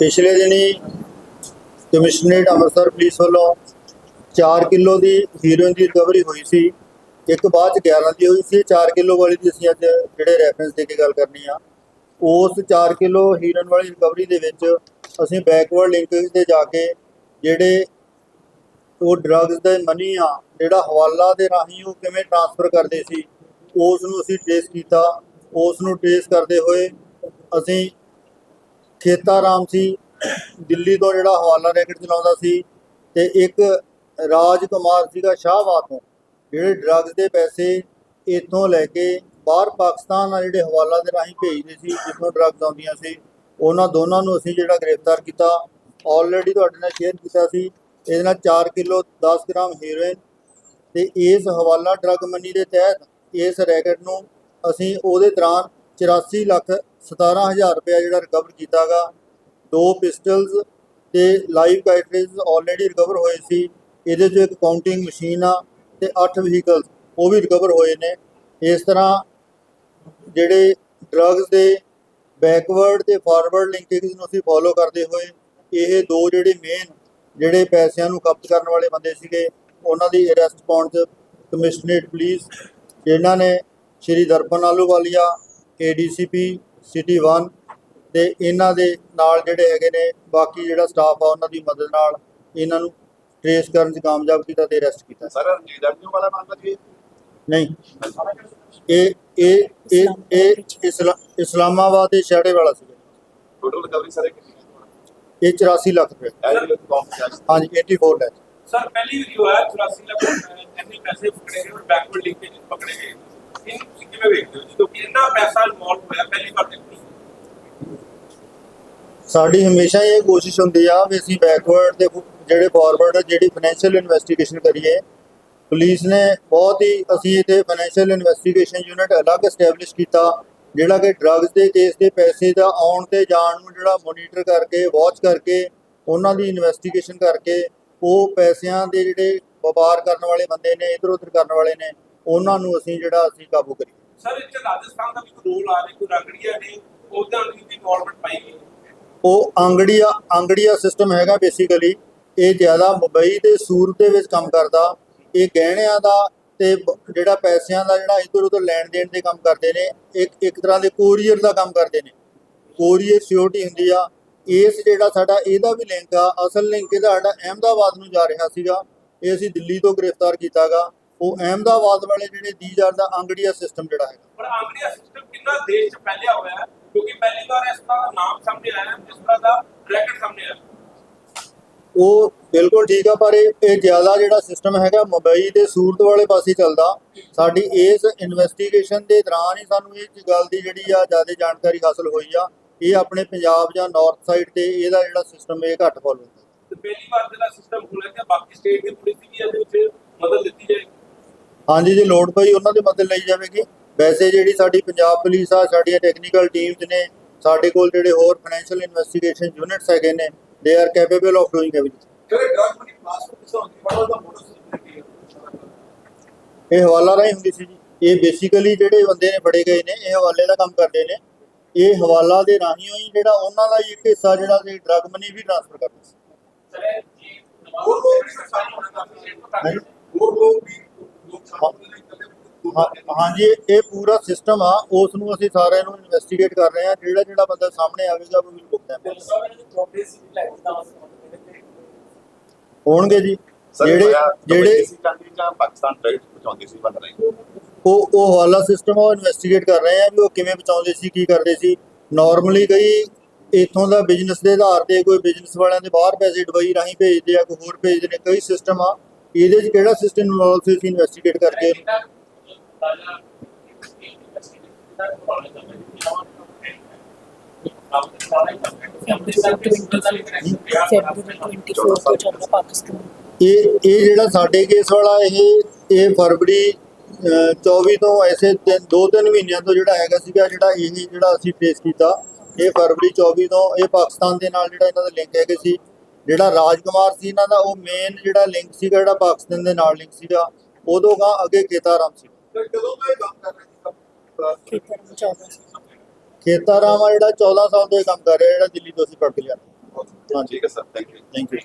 ਪਿਛਲੇ ਦਿਨੀ commissionerate Amritsar police ਵੱਲੋਂ 4 ਕਿਲੋ ਦੀ ਹੀਰੋਇਨ ਦੀ ਰਿਕਵਰੀ ਹੋਈ ਸੀ। ਇੱਕ ਬਾਅਦ ਚ 11 ਦੀ ਹੋਈ ਸੀ। 4 ਕਿਲੋ ਵਾਲੀ ਦੀ ਅਸੀਂ ਅੱਜ ਜਿਹੜੇ ਰੈਫਰੈਂਸ ਦੇ ਕੇ ਗੱਲ ਕਰਨੀ ਆ। ਉਸ 4 ਕਿਲੋ ਹੀਰੋਇਨ ਵਾਲੀ ਰਿਕਵਰੀ ਦੇ ਵਿੱਚ ਅਸੀਂ ਬੈਕਵਰਡ ਲਿੰਕੇਜ ਤੇ ਜਾ ਕੇ ਜਿਹੜੇ ਉਹ ਡਰੱਗਸ ਦੇ ਮਨੀ ਆ, ਜਿਹੜਾ ਹਵਾਲਾ ਦੇ ਰਾਹੀਂ ਉਹ ਕਿਵੇਂ ਟ੍ਰਾਂਸਫਰ ਕਰਦੇ ਸੀ, ਉਸ ਨੂੰ ਅਸੀਂ ਟ੍ਰੇਸ ਕੀਤਾ। ਉਸ ਨੂੰ ਟ੍ਰੇਸ ਕਰਦੇ ਹੋਏ ਅਸੀਂ ਖੇਤਾ ਰਾਮ ਸੀ, ਦਿੱਲੀ ਤੋਂ ਜਿਹੜਾ ਹਵਾਲਾ ਰੈਕਟ ਚਲਾਉਂਦਾ ਸੀ ਤੇ ਇੱਕ ਰਾਜ ਕੁਮਾਰ ਸੀਗਾ ਸ਼ਾਹਬਾਦ ਤੋਂ ਜਿਹੜੇ ਡਰੱਗਸ ਦੇ ਪੈਸੇ ਇੱਥੋਂ ਲੈ ਕੇ ਬਾਹਰ ਪਾਕਿਸਤਾਨ ਨਾਲ ਜਿਹੜੇ ਹਵਾਲਾ ਦੇ ਰਾਹੀਂ ਭੇਜਦੇ ਸੀ, ਜਿੱਥੋਂ ਡਰੱਗਸ ਆਉਂਦੀਆਂ ਸੀ, ਉਹਨਾਂ ਦੋਨਾਂ ਨੂੰ ਅਸੀਂ ਜਿਹੜਾ ਗ੍ਰਿਫਤਾਰ ਕੀਤਾ ਆਲਰੇਡੀ ਤੁਹਾਡੇ ਨਾਲ ਸ਼ੇਅਰ ਕੀਤਾ ਸੀ, ਇਹਦੇ ਨਾਲ 4 ਕਿਲੋ 10 ਗ੍ਰਾਮ ਹੀਰੋਇਨ ਤੇ ਇਸ ਹਵਾਲਾ ਡਰੱਗ ਮਨੀ ਦੇ ਤਹਿਤ ਇਸ ਰੈਕਟ ਨੂੰ ਅਸੀਂ ਉਹਦੇ ਦੌਰਾਨ 84 ਲੱਖ 17000 ਰੁਪਏ ਜਿਹੜਾ ਰਿਕਵਰ ਕੀਤਾਗਾ। ਦੋ ਪਿਸਟਲਸ ਤੇ ਲਾਈਵ ਕਾਰਟ੍ਰਿਜ ਆਲਰੇਡੀ ਰਿਕਵਰ ਹੋਏ ਸੀ। ਇਹਦੇ 'ਚ ਇੱਕ ਕਾਊਂਟਿੰਗ ਮਸ਼ੀਨ ਆ ਤੇ 8 ਵਹੀਕਲਸ ਉਹ ਵੀ ਰਿਕਵਰ ਹੋਏ ਨੇ। ਇਸ ਤਰ੍ਹਾਂ ਜਿਹੜੇ ਡਰੱਗਸ ਦੇ ਬੈਕਵਰਡ ਤੇ ਫਾਰਵਰਡ ਲਿੰਕੇਜ ਨੂੰ ਅਸੀਂ ਫੋਲੋ ਕਰਦੇ ਹੋਏ, ਇਹ ਦੋ ਜਿਹੜੇ ਮੇਨ ਜਿਹੜੇ ਪੈਸਿਆਂ ਨੂੰ ਕਬਜ਼ ਕਰਨ ਵਾਲੇ ਬੰਦੇ ਸੀਗੇ, ਉਹਨਾਂ ਦੀ ਅਰੈਸਟ ਪਾਉਣ 'ਚ ਕਮਿਸ਼ਨਰੇਟ ਪੁਲਿਸ ਜਿਨ੍ਹਾਂ ਨੇ ਸ਼੍ਰੀ ਦਰਪਨ ਆਲੂਵਾਲੀਆ ਏਡੀਸੀਪੀ ਸਿਟੀ 1 ਤੇ ਇਹਨਾਂ ਦੇ ਨਾਲ ਜਿਹੜੇ ਹੈਗੇ ਨੇ ਬਾਕੀ ਜਿਹੜਾ ਸਟਾਫ ਆ ਉਹਨਾਂ ਦੀ ਮਦਦ ਨਾਲ ਇਹਨਾਂ ਨੂੰ ਟ੍ਰੇਸ ਕਰਨ 'ਚ ਕਾਮਯਾਬ ਕੀਤਾ ਤੇ ਅਰੈਸਟ ਕੀਤਾ ਸਰ ਜੀਡਬਲਯੂ ਵਾਲਾ ਮਾਮਲਾ ਜੀ ਨਹੀਂ। ਇਹ ਇਹ ਇਹ ਇਹ ਇਸਲਾ- ਇਸਲਾਮਾਬਾਦ ਦੇ ਸ਼ਹਿਰੇ ਵਾਲਾ ਸੀ ਟੋਟਲ ਰਿਕਵਰੀ ਸਾਰੇ ਕਿੰਨੀ ਇਹ 84 ਲੱਖ ਰੁਪਏ। ਹਾਂਜੀ 84 ਲੱਖ। ਸਰ ਪਹਿਲੀ ਵੀਡੀਓ ਹੈ 84 ਲੱਖ ਇੰਨੇ ਪੈਸੇ ਪਕੜੇ ਗਏ ਔਰ ਬੈਕਵਰਡ ਲਿੰਕੇਜ ਪਕੜੇ ਗਏ ਇਹ ਤੁਸੀਂ ਕਿਵੇਂ ਵੇਖਦੇ ਹੋ? ਜਦੋਂ ਕਿ ਇੰਨਾ ਪੈਸਾ ਇਨਵੋਲਵ ਹੋਇਆ ਪਹਿਲੀ ਵਾਰ ਦੇਖੋ ਸਾਡੀ ਹਮੇਸ਼ਾ ਇਹ ਕੋਸ਼ਿਸ਼ ਹੁੰਦੀ ਆ ਵੀ ਅਸੀਂ ਬੈਕਵਰਡ ਤੇ ਜਿਹੜੇ ਫਾਰਵਰਡ ਜਿਹੜੀ ਫਾਈਨੈਂਸ਼ੀਅਲ ਇਨਵੈਸਟੀਗੇਸ਼ਨ ਕਰੀਏ ਪੁਲਿਸ ਨੇ ਬਹੁਤ ਹੀ ਅਸੀਂ ਇੱਥੇ ਫਾਈਨੈਂਸ਼ੀਅਲ ਇਨਵੈਸਟੀਗੇਸ਼ਨ ਯੂਨਿਟ ਅਲੱਗ ਐਸਟੈਬਲਿਸ਼ ਕੀਤਾ, ਜਿਹੜਾ ਕਿ ਡਰੱਗਸ ਦੇ ਕੇਸ ਦੇ ਪੈਸੇ ਦਾ ਆਉਣ ਤੇ ਜਾਣ ਨੂੰ ਜਿਹੜਾ ਮੋਨੀਟਰ ਕਰਕੇ ਵਾਚ ਕਰਕੇ, ਉਹਨਾਂ ਦੀ ਇਨਵੈਸਟੀਗੇਸ਼ਨ ਕਰਕੇ, ਉਹ ਪੈਸਿਆਂ ਦੇ ਜਿਹੜੇ ਵਪਾਰ ਕਰਨ ਵਾਲੇ ਬੰਦੇ ਨੇ, ਇਧਰ ਉਧਰ ਕਰਨ ਵਾਲੇ ਨੇ, ਉਹਨਾਂ ਨੂੰ ਅਸੀਂ ਜਿਹੜਾ ਅਸੀਂ ਕਾਬੂ ਕਰੀਏ। ਸਰ ਇਹ ਰਾਜਸਥਾਨ ਦਾ ਵੀ ਰੋਲ ਆ ਰਿਹਾ, ਕੋਈ ਰੰਗੜੀਆਂ ਨੇ, ਉਹਦਾਂ ਵੀ ਇਨਵੋਲਵਮੈਂਟ ਪਾਈ ਗਈ ਉਹ ਆਂਗੜੀਆ ਅੰਗੜੀਆ ਸਿਸਟਮ ਹੈਗਾ ਬੇਸਿਕਲੀ ਇਹ ਜ਼ਿਆਦਾ ਮੁੰਬਈ ਤੇ ਸੂਰਤ ਦੇ ਵਿੱਚ ਕੰਮ ਕਰਦਾ। ਇਹ ਗਹਿਣਿਆਂ ਦਾ ਤੇ ਜਿਹੜਾ ਪੈਸਿਆਂ ਦਾ ਜਿਹੜਾ ਇੱਧਰ ਉੱਧਰ ਲੈਣ ਦੇਣ ਦੇ ਕੰਮ ਕਰਦੇ ਨੇ, ਇੱਕ ਇੱਕ ਤਰ੍ਹਾਂ ਦੇ ਕੋਰੀਅਰ ਦਾ ਕੰਮ ਕਰਦੇ ਨੇ। ਕੋਰੀਅਰ ਸਿਕਿਉਰਿਟੀ ਹੁੰਦੀ ਆ। ਇਸ ਜਿਹੜਾ ਸਾਡਾ, ਇਹਦਾ ਵੀ ਲਿੰਕ ਆ। ਅਸਲ ਲਿੰਕ ਇਹਦਾ ਸਾਡਾ ਅਹਿਮਦਾਬਾਦ ਨੂੰ ਜਾ ਰਿਹਾ ਸੀਗਾ। ਇਹ ਅਸੀਂ ਦਿੱਲੀ ਤੋਂ ਗ੍ਰਿਫਤਾਰ ਕੀਤਾਗਾ। ਉਹ ਅਹਿਮਦਾਬਾਦ ਵਾਲੇ ਜਿਹੜੇ ਦੀਜਾਰ ਦਾ ਆਂਗੜੀਆ ਸਿਸਟਮ ਜਿਹੜਾ ਹੈਗਾ। ਪਰ ਆਂਗੜੀਆ ਸਿਸਟਮ ਕਿੰਨਾ ਦੇਸ਼ 'ਚ ਫੈਲਿਆ ਹੋਇਆ ਹੈ? ਕਿਉਂਕਿ ਪਹਿਲੀ ਵਾਰ ਇਸ ਤਰ੍ਹਾਂ ਦਾ ਨਾਮ ਸਾਹਮਣੇ ਆਇਆ ਜਿਸ ਤਰ੍ਹਾਂ ਦਾ ਰੈਕਟ ਸਾਹਮਣੇ ਆਇਆ। ਉਹ ਬਿਲਕੁਲ ਠੀਕ ਆ ਪਰ ਇਹ ਜ਼ਿਆਦਾ ਜਿਹੜਾ ਸਿਸਟਮ ਹੈਗਾ ਮੁੰਬਈ ਤੇ ਸੂਰਤ ਵਾਲੇ ਪਾਸੇ ਚੱਲਦਾ। ਸਾਡੀ ਇਸ ਇਨਵੈਸਟੀਗੇਸ਼ਨ ਦੇ ਦੌਰਾਨ ਹੀ ਸਾਨੂੰ ਇਹ ਗੱਲ ਦੀ ਜਿਹੜੀ ਆ ਜ਼ਿਆਦਾ ਜਾਣਕਾਰੀ ਹਾਸਲ ਹੋਈ ਆ। ਇਹ ਆਪਣੇ ਪੰਜਾਬ ਜਾਂ ਨਾਰਥ ਸਾਈਡ ਤੇ ਇਹਦਾ ਜਿਹੜਾ ਸਿਸਟਮ ਇਹ ਘੱਟ ਫੋਲੋ ਹੁੰਦਾ। ਤੇ ਪਹਿਲੀ ਵਾਰ ਜਿਹੜਾ ਸਿਸਟਮ ਹੋਣਾ ਕਿ ਬਾਕੀ ਸਟੇਟ ਦੀ ਪੁਲਿਸ ਵੀ ਇਹਦੇ ਵਿੱਚ ਮਦਦ ਦਿੱਤੀ ਜਾਏਗੀ। ਹਾਂਜੀ ਜੇ ਲੋੜ ਪਈ ਉਹਨਾਂ ਦੀ ਮਦਦ ਲਈ ਜਾਵੇਗੀ। ਵੈਸੇ ਜਿਹੜੀ ਸਾਡੀ ਪੰਜਾਬ ਪੁਲਿਸ ਆ ਸਾਡੀਆਂ ਟੈਕਨੀਕਲ ਟੀਮਸ ਨੇ ਸਾਡੇ ਕੋਲ ਜਿਹੜੇ ਹੋਰ ਫਾਈਨੈਂਸ਼ੀਅਲ ਇਨਵੈਸਟੀਗੇਸ਼ਨ ਯੂਨਿਟਸ ਹੈਗੇ ਨੇ they are capable of doing everything ਜਿਹੜੇ ਡਰਗ ਮਨੀ ਟ੍ਰਾਂਸਫਰ ਕਿਸ ਹੁੰਦੀ? ਬੜਾ ਉਹਦਾ ਮੋਟਰ ਇਹ ਹਵਾਲਾ ਰਾਹੀਂ ਹੁੰਦੀ ਸੀ ਜੀ। ਇਹ ਬੇਸਿਕਲੀ ਜਿਹੜੇ ਬੰਦੇ ਨੇ ਫੜੇ ਗਏ ਨੇ ਇਹ ਹਵਾਲੇ ਦਾ ਕੰਮ ਕਰਦੇ ਨੇ। ਇਹ ਹਵਾਲਾ ਦੇ ਰਾਹੀਂ ਹੀ ਜਿਹੜਾ ਉਹਨਾਂ ਦਾ ਹੀ ਇੱਕ ਹਿੱਸਾ ਜਿਹੜਾ ਸੀ ਡਰਗ ਮਨੀ ਵੀ ਟ੍ਰਾਂਸਫਰ ਕਰਦੇ ਸੀ। ਸਰ ਜੀ ਹੋਰ ਲੋਕ ਵੀ ਸਾਈਨ ਹੋਣਾ ਚਾਹੀਦਾ ਹਾਂਜੀ। ਹੋਰ ਲੋਕ ਵੀ ਲੋਕ ਸਾਹਮਣੇ ਨਹੀਂ ਕਰਦੇ ਹਾਂ- ਹਾਂਜੀ ਇਹ ਪੂਰਾ ਸਿਸਟਮ ਆ ਉਸ ਨੂੰ ਅਸੀਂ ਸਾਰਿਆਂ ਨੂੰ ਇਨਵੈਸਟੀਗੇਟ ਕਰ ਰਹੇ ਹਾਂ ਜਿਹੜਾ ਜਿਹੜਾ ਬੰਦਾ ਸਾਹਮਣੇ ਆਵੇਗਾ ਉਹ ਵੀ ਬੁੱਕ ਹੋਣਗੇ ਜੀ। ਜਿਹੜੇ ਜਿਹੜੇ ਪਾਕਿਸਤਾਨ ਡਰਗ ਪਹੁੰਚਾਉਂਦੀ ਸੀ ਬਣ ਰਹੀ? ਉਹ ਉਹ ਹਵਾਲਾ ਸਿਸਟਮ ਉਹ ਇਨਵੈਸਟੀਗੇਟ ਕਰ ਰਹੇ ਆ ਵੀ ਉਹ ਕਿਵੇਂ ਬਚਾਉਂਦੇ ਸੀ ਕੀ ਕਰਦੇ ਸੀ। ਨਾਰਮਲੀ ਕਈ ਇਥੋਂ ਦਾ ਬਿਜ਼ਨਸ ਦੇ ਆਧਾਰ ਤੇ ਕੋਈ ਬਿਜ਼ਨਸ ਵਾਲਿਆਂ ਦੇ ਬਾਹਰ ਪੈਸੇ ਦੁਬਈ ਰਾਹੀਂ ਭੇਜਦੇ ਆ ਕੋਈ ਹੋਰ ਭੇਜਦੇ ਨੇ ਕਈ ਸਿਸਟਮ ਆ। ਇਹਦੇ 'ਚ ਕਿਹੜਾ ਸਿਸਟਮ ਇਨਵੋਲਵ ਸੀ ਇਨਵੈਸਟੀਗੇਟ ਕਰਕੇ। ਫੈਬਰੂਰੀ 24 ਤੋਂ ਚੱਲਦਾ ਪਾਕਿਸਤਾਨ ਇਹ ਇਹ ਜਿਹੜਾ ਸਾਡੇ ਕੇਸ ਵਾਲਾ ਇਹ ਇਹ ਫਰਵਰੀ ਅਹ, 24 ਤੋਂ ਐਸੇ ਤਿੰਨ- ਦੋ ਤਿੰਨ ਮਹੀਨਿਆਂ ਤੋਂ ਜਿਹੜਾ ਹੈਗਾ ਸੀਗਾ ਜਿਹੜਾ ਇਹ ਜਿਹੜਾ ਅਸੀਂ ਫੇਸ ਕੀਤਾ ਇਹ ਫਰਵਰੀ 24 ਤੋਂ ਇਹ ਪਾਕਿਸਤਾਨ ਦੇ ਨਾਲ ਜਿਹੜਾ ਇਹਨਾਂ ਦਾ ਲਿੰਕ ਹੈਗੇ ਸੀ ਜਿਹੜਾ ਰਾਜਕੁਮਾਰ ਸੀ ਇਹਨਾਂ ਦਾ ਉਹ ਮੇਨ ਜਿਹੜਾ ਲਿੰਕ ਸੀਗਾ ਜਿਹੜਾ ਪਾਕਿਸਤਾਨ ਦੇ ਨਾਲ ਲਿੰਕ ਸੀਗਾ ਉਦੋਂ ਗਾ ਅੱਗੇ ਖੇਤਾਰਾਮ ਸੀ ਕਦੋਂ ਤੋਂ ਇਹ ਕੰਮ ਕਰ ਰਹੇ ਸੀ ਖੇਤਰ ਵਿੱਚ 14 ਖੇਤਾਰਾਮ ਆ ਜਿਹੜਾ 14 ਸਾਲ ਤੋਂ ਇਹ ਕੰਮ ਕਰ ਰਿਹਾ ਜਿਹੜਾ ਦਿੱਲੀ ਤੋਂ ਅਸੀਂ ਕੇ ਲਿਆ ਹਾਂਜੀ ਠੀਕ ਹੈ sir thank you thank you